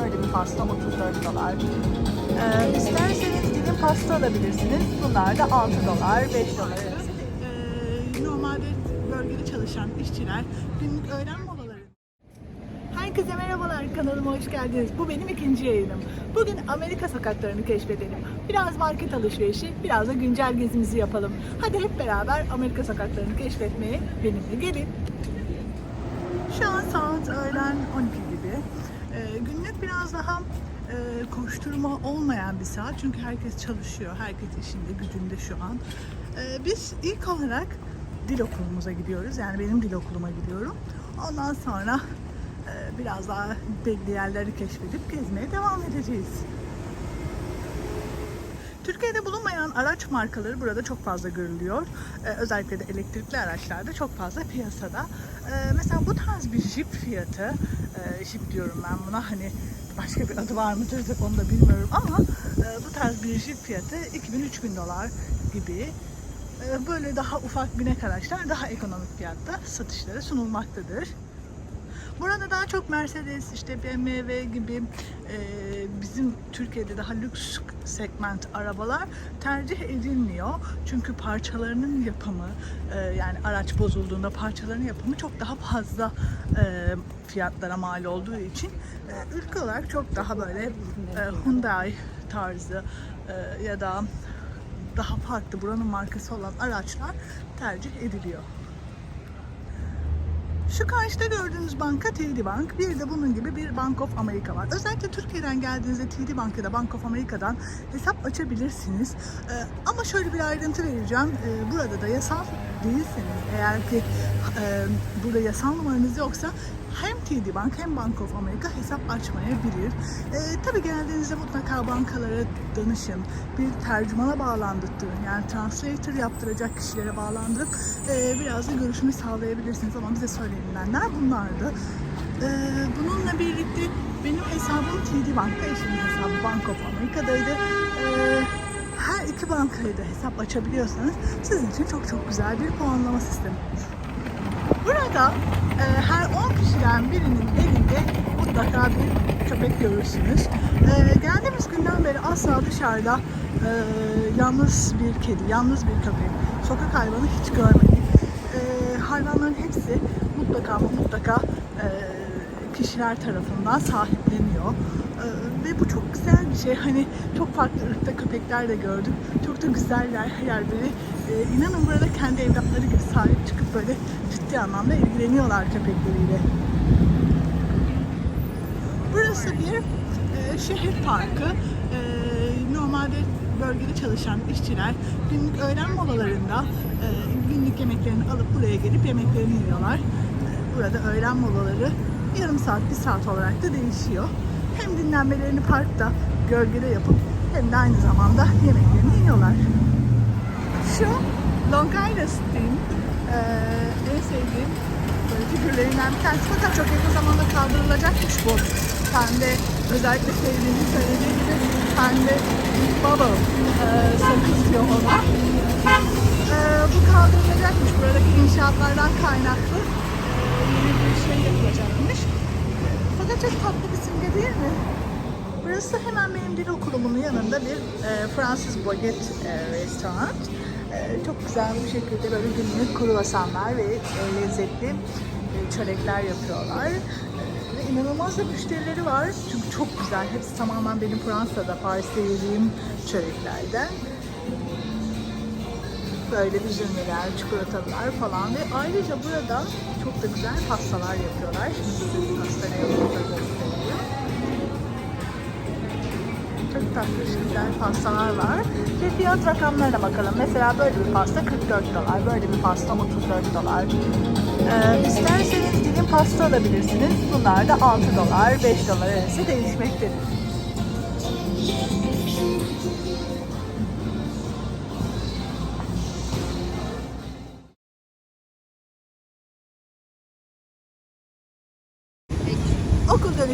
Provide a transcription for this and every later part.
Böyle bir pasta 34 dolar. Ee, isterseniz dilim pasta alabilirsiniz. Bunlar da 6 dolar, 5 dolar arası. Ee, normalde bölgede çalışan işçiler günlük öğlen molaları Herkese merhabalar kanalıma hoş geldiniz. Bu benim ikinci yayınım. Bugün Amerika sokaklarını keşfedelim. Biraz market alışverişi, biraz da güncel gezimizi yapalım. Hadi hep beraber Amerika sokaklarını keşfetmeye benimle gelin. Şu an saat öğlen 12 gibi. Ee, günlük biraz daha e, koşturma olmayan bir saat çünkü herkes çalışıyor, herkes işinde, gücünde şu an. Ee, biz ilk olarak dil okulumuza gidiyoruz. Yani benim dil okuluma gidiyorum. Ondan sonra e, biraz daha belli yerleri keşfedip gezmeye devam edeceğiz. Türkiye'de bulunmayan araç markaları burada çok fazla görülüyor. Ee, özellikle de elektrikli araçlarda çok fazla piyasada. Ee, mesela bu tarz bir Jeep fiyatı, e, Jeep diyorum ben buna hani başka bir adı var mıdır da onu da bilmiyorum ama e, bu tarz bir Jeep fiyatı 2000-3000 dolar gibi. E, böyle daha ufak binek araçlar daha ekonomik fiyatta satışlara sunulmaktadır. Burada daha çok Mercedes, işte BMW gibi e, bizim Türkiye'de daha lüks segment arabalar tercih edilmiyor. Çünkü parçalarının yapımı, e, yani araç bozulduğunda parçalarının yapımı çok daha fazla e, fiyatlara mal olduğu için e, ülke olarak çok daha böyle e, Hyundai tarzı e, ya da daha farklı buranın markası olan araçlar tercih ediliyor. Şu karşıda gördüğünüz banka TD Bank. Bir de bunun gibi bir Bank of America var. Özellikle Türkiye'den geldiğinizde TD Bank'ta Bank of America'dan hesap açabilirsiniz. Ee, ama şöyle bir ayrıntı vereceğim. Ee, burada da yasal değilseniz eğer ki e, burada yasal numaranız yoksa hem TD Bank hem Bank of America hesap açmayabilir. Ee, tabii geldiğinizde mutlaka bankalara danışın. Bir tercümana bağlandırtın. Yani translator yaptıracak kişilere bağlandırıp e, biraz da görüşümü sağlayabilirsiniz. Ama bize söylenilenler bunlardı. Ee, bununla birlikte benim hesabım TD Bank'ta, eşimin hesabı Bank of America'daydı. Ee, iki bankayı da hesap açabiliyorsanız sizin için çok çok güzel bir puanlama sistemi. Burada e, her 10 kişiden birinin elinde mutlaka bir köpek görürsünüz. E, geldiğimiz günden beri asla dışarıda e, yalnız bir kedi, yalnız bir köpek, sokak hayvanı hiç görmedik. E, hayvanların hepsi mutlaka mutlaka e, kişiler tarafından sahipleniyor. E, ve bu çok güzel bir şey. Hani çok farklı ırkta köpekler de gördüm. Çok da güzeller her yer böyle. E, inanın burada kendi evlatları gibi sahip çıkıp böyle ciddi anlamda ilgileniyorlar köpekleriyle. Burası bir e, şehir parkı. E, normalde bölgede çalışan işçiler günlük öğlen molalarında e, günlük yemeklerini alıp buraya gelip yemeklerini yiyorlar. Burada öğlen molaları yarım saat, bir saat olarak da değişiyor. Hem dinlenmelerini parkta, gölgede yapıp hem de aynı zamanda yemeklerini yiyorlar. Şu Long Island Steam e, en sevdiğim böyle figürlerinden bir tanesi. Fakat çok yakın zamanda kaldırılacakmış bu. Pembe, özellikle sevdiğimi söylediği gibi pembe Bubble e, sakız ona. E, bu kaldırılacakmış. Buradaki inşaatlardan kaynaklı yeni bir şey çok tatlı bir simge değil mi? Burası hemen benim dil okulumun yanında bir e, Fransız baget e, restoran. E, çok güzel bir şekilde böyle günlük kruvasanlar ve e, lezzetli e, çörekler yapıyorlar. E, ve inanılmaz da müşterileri var. Çünkü çok güzel. Hepsi tamamen benim Fransa'da, Paris'te yediğim çöreklerden. Böyle üzümler, çikolatalar falan ve ayrıca burada çok da güzel pastalar yapıyorlar. Şimdi size pasta ne yapıyorlar göstereyim. Çok tatlı güzel pastalar var. Ve fiyat rakamlarına bakalım. Mesela böyle bir pasta 44 dolar, böyle bir pasta 34 dolar. Ee, isterseniz dilim pasta alabilirsiniz. Bunlar da 6 dolar, 5 dolar arası değişmektedir.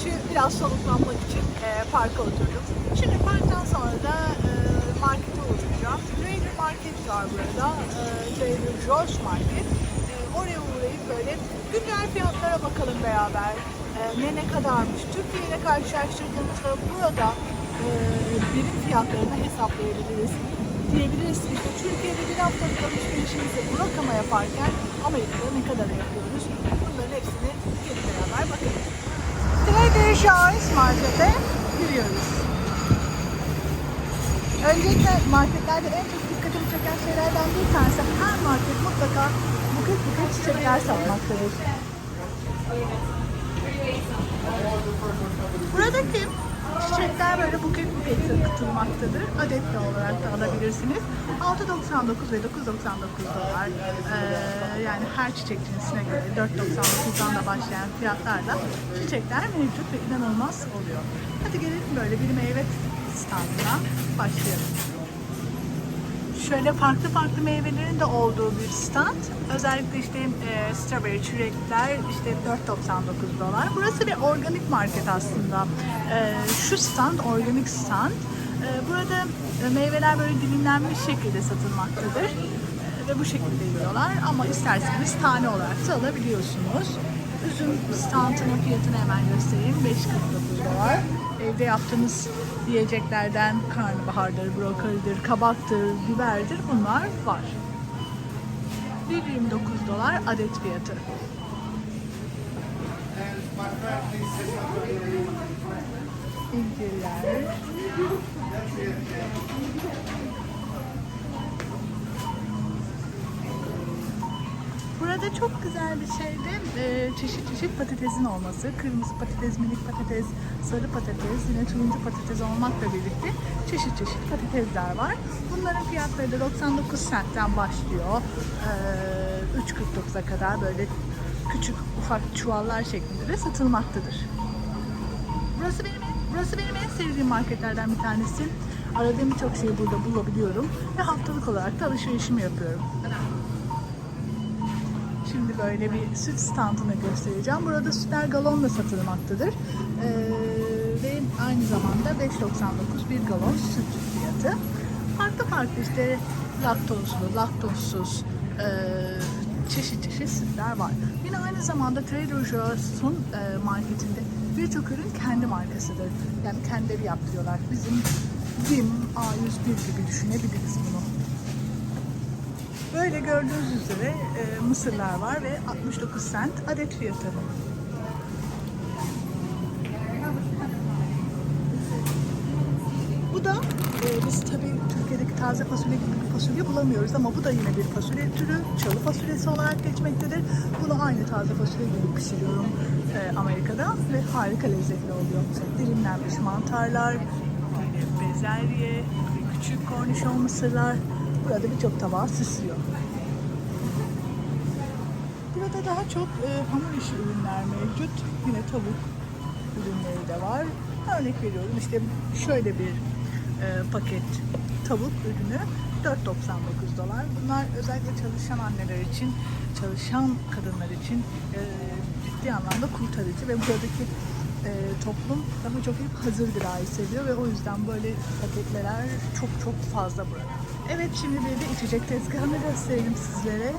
Dönüşü biraz soluklanmak için e, parka oturdum. Şimdi parktan sonra da e, markete uğrayacağım. Raider market var burada. Ee, Trader Joe's Market. Ee, oraya uğrayıp böyle güncel fiyatlara bakalım beraber. Ee, ne ne kadarmış? Türkiye ile karşılaştırdığımızda burada e, birim fiyatlarını hesaplayabiliriz. Diyebiliriz ki işte Türkiye'de bir haftalık alışverişimizi bu rakama yaparken Amerika'da ne kadar yapıyoruz? Bunların hepsini gelip beraber bakalım. Joe's Market'e giriyoruz. Öncelikle marketlerde en çok dikkatimi çeken şeylerden bir tanesi her market mutlaka buket buket çiçekler satmaktadır. Buradaki çiçekler böyle buket buket satılmaktadır. Adet de olarak da alabilirsiniz. 6.99 ve 9.99 dolar. Ee, yani her çiçek cinsine göre 4.99'dan da başlayan fiyatlarla çiçekler mevcut ve inanılmaz oluyor. Hadi gelelim böyle bir meyve standına başlayalım. Şöyle farklı farklı meyvelerin de olduğu bir stand. Özellikle işte e, strawberry çilekler işte 4.99 dolar. Burası bir organik market aslında. E, şu stand organik stand. E, burada e, meyveler böyle dilimlenmiş şekilde satılmaktadır. E, ve bu şekilde yiyorlar ama isterseniz tane olarak da alabiliyorsunuz. Üzüm standının fiyatını hemen göstereyim. 5.49 dolar. Evde yaptığınız yiyeceklerden karnabahardır, brokolidir, kabaktır, biberdir bunlar var. 1.29 dolar adet fiyatı. İncirler. Burada çok güzel bir şey de e, çeşit çeşit patatesin olması. Kırmızı patates, minik patates, sarı patates, yine turuncu patates olmakla birlikte çeşit çeşit patatesler var. Bunların fiyatları da 99 centten başlıyor. E, 3.49'a kadar böyle küçük ufak çuvallar şeklinde de satılmaktadır. Burası benim burası benim en sevdiğim marketlerden bir tanesi. Aradığım birçok şeyi burada bulabiliyorum ve haftalık olarak da alışverişimi yapıyorum. Şimdi böyle bir süt standını göstereceğim. Burada sütler galonla satılmaktadır. Ee, ve aynı zamanda 5.99 bir galon süt fiyatı. Farklı farklı işte laktozlu, laktozsuz e, çeşit çeşit sütler var. Yine aynı zamanda Trader Joe's'un e, marketinde birçok ürün kendi markasıdır. Yani kendileri yaptırıyorlar. Bizim BİM A101 gibi düşünebiliriz bunu. Böyle gördüğünüz üzere e, mısırlar var ve 69 cent adet fiyatı. Bu da e, biz tabii Türkiye'deki taze fasulye gibi bir fasulye bulamıyoruz ama bu da yine bir fasulye türü. Çalı fasulyesi olarak geçmektedir. Bunu aynı taze fasulye gibi pişiriyorum e, Amerika'da ve harika lezzetli oluyor. Dilimlenmiş mantarlar, bezelye, küçük kornişon mısırlar. Burada birçok tabağı süslüyor. Burada daha çok e, hamur işi ürünler mevcut. Yine tavuk ürünleri de var. Örnek veriyorum işte şöyle bir e, paket tavuk ürünü 4.99 dolar. Bunlar özellikle çalışan anneler için, çalışan kadınlar için e, ciddi anlamda kurtarıcı ve buradaki e, toplum daha çok hep hazır gıda hissediyor ve o yüzden böyle paketler çok çok fazla burada. Evet şimdi bir de içecek tezgahını göstereyim sizlere.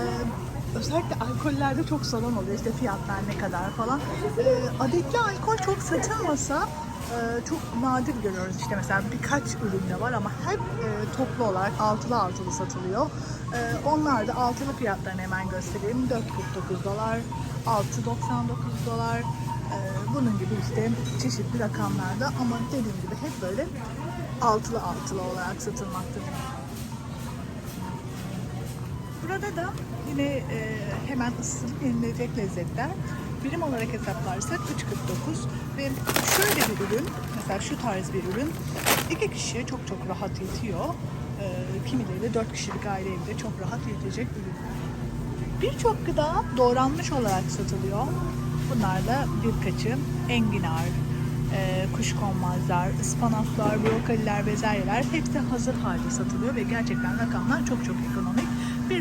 E, özellikle alkollerde çok salon oluyor. İşte fiyatlar ne kadar falan. E, adetli alkol çok satılmasa e, çok nadir görüyoruz. İşte mesela birkaç üründe var ama hep e, toplu olarak altılı altılı satılıyor. E, onlar da altılı fiyatlarını hemen göstereyim. 4.49 dolar, 6.99 dolar. E, bunun gibi işte çeşitli rakamlarda ama dediğim gibi hep böyle altılı altılı olarak satılmaktadır. Burada da yine e, hemen ısıtılıp yenilecek lezzetler. Birim olarak hesaplarsak 3.49 ve şöyle bir ürün, mesela şu tarz bir ürün iki kişiye çok çok rahat yetiyor. E, kimileri de 4 kişilik aile evinde çok rahat yetecek ürün. Birçok gıda doğranmış olarak satılıyor. Bunlar da birkaçı enginar, e, kuşkonmazlar, ıspanaklar, brokoliler, bezelyeler hepsi hazır halde satılıyor ve gerçekten rakamlar çok çok ekonomik.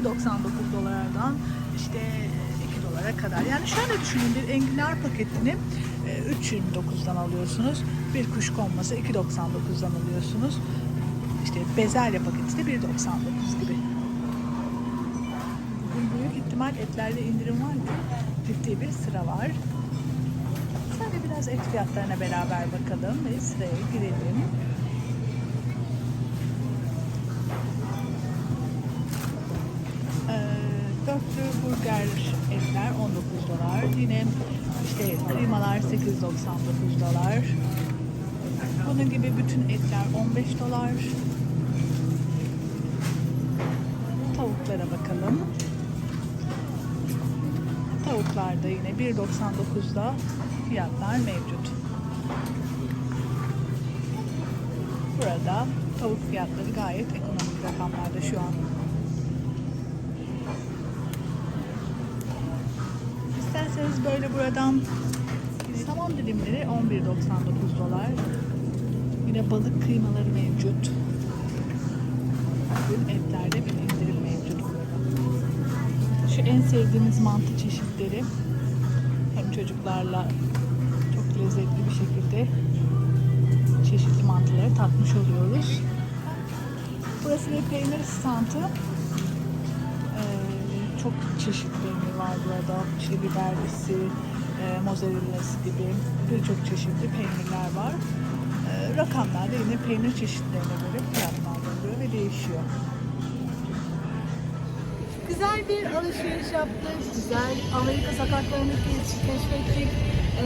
1.99 dolardan işte 2 dolara kadar. Yani şöyle düşünün bir enginar paketini e, 3.29'dan alıyorsunuz. Bir kuşkonması 2.99'dan alıyorsunuz. İşte işte bezelye paketi de 1.99 gibi. Bugün büyük ihtimal etlerde indirim var ki ciddi bir sıra var. Sadece biraz et fiyatlarına beraber bakalım ve sıraya girelim. Burger etler 19 dolar. Yine işte kıymalar 8.99 dolar. Bunun gibi bütün etler 15 dolar. Tavuklara bakalım. Tavuklarda yine 1.99'da fiyatlar mevcut. Burada tavuk fiyatları gayet ekonomik rakamlarda şu an. İsterseniz böyle buradan saman dilimleri 11.99 dolar. Yine balık kıymaları mevcut. Bugün etlerde bir indirim mevcut burada. Şu en sevdiğimiz mantı çeşitleri. Hem çocuklarla çok lezzetli bir şekilde çeşitli mantıları tatmış oluyoruz. Burası bir peynir standı. Çok çeşit peynir var burada. İşte biberlisi, e, mozzarellası gibi birçok çeşitli peynirler var. Ee, rakamlar da yine peynir çeşitlerine göre fiyatlandırılıyor ve değişiyor. Güzel bir alışveriş yaptık. Güzel Amerika sokaklarını keş- keşfettik. Ee,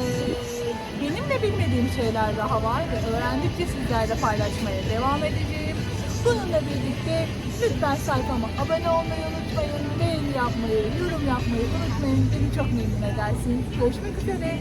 benim de bilmediğim şeyler daha var ve öğrendikçe sizlerle paylaşmaya devam edeceğim. Bununla birlikte lütfen sayfama abone olmayı unutmayın, beğeni yapmayı, yorum yapmayı unutmayın. Beni çok memnun edersiniz. Görüşmek üzere.